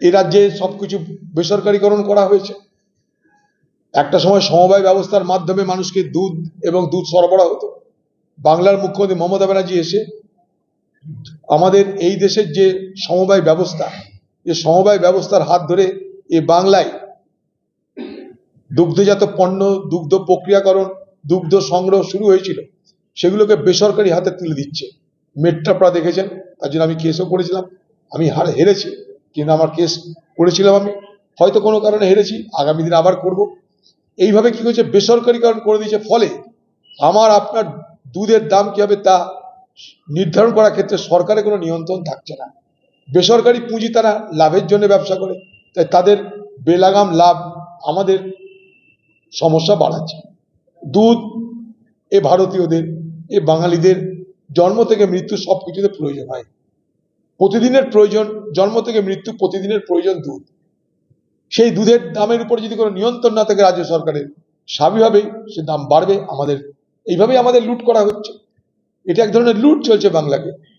এ রাজ্যে সবকিছু বেসরকারীকরণ করা হয়েছে। একটা সময় সমবায় ব্যবস্থার মাধ্যমে মানুষকে দুধ এবং দুধ সরবরাহ হতো। বাংলার মুখ্যমন্ত্রী মমতা ব্যানার্জি এসে আমাদের এই দেশের যে সমবায় ব্যবস্থা, যে সমবায় ব্যবস্থার হাত ধরে এ বাংলায় দুগ্ধজাত পণ্য, দুগ্ধ প্রক্রিয়াকরণ, দুগ্ধ সংগ্রহ শুরু হয়েছিল, সেগুলোকে বেসরকারি হাতে তুলে দিচ্ছে। মেট্রাপড়া দেখেছেন, তার জন্য আমি কেসও করেছিলাম, আমি হার হেরেছি। কিন্তু আমার কেস করেছিলাম আমি। হয়তো কোনো কারণে হেরেছি, আগামী দিনে আবার করব। এইভাবে কি হয়েছে? বেসরকারিকরণ করে দিয়েছে ফলে আমার, আপনার দুধের দাম কি হবে তা নির্ধারণ করার ক্ষেত্রে সরকারের কোনো নিয়ন্ত্রণ থাকছে না। বেসরকারি পুঁজি তারা লাভের জন্য ব্যবসা করে, তাই তাদের বেলাগাম লাভ আমাদের সমস্যা বাড়াচ্ছে। দুধ, এ ভারতীয়দের, এ বাঙালিদের, জন্ম থেকে মৃত্যু সব কিছুতে প্রয়োজন হয়। প্রতিদিনের প্রয়োজন, জন্ম থেকে মৃত্যু প্রতিদিনের প্রয়োজন দুধ। সেই দুধের দামের উপর যদি কোনো নিয়ন্ত্রণ না থাকে রাজ্য সরকারের, স্বাভাবিকভাবেই সে দাম বাড়বে। আমাদের, এইভাবেই আমাদের লুট করা হচ্ছে। এটা এক ধরনের লুট চলছে বাংলাকে।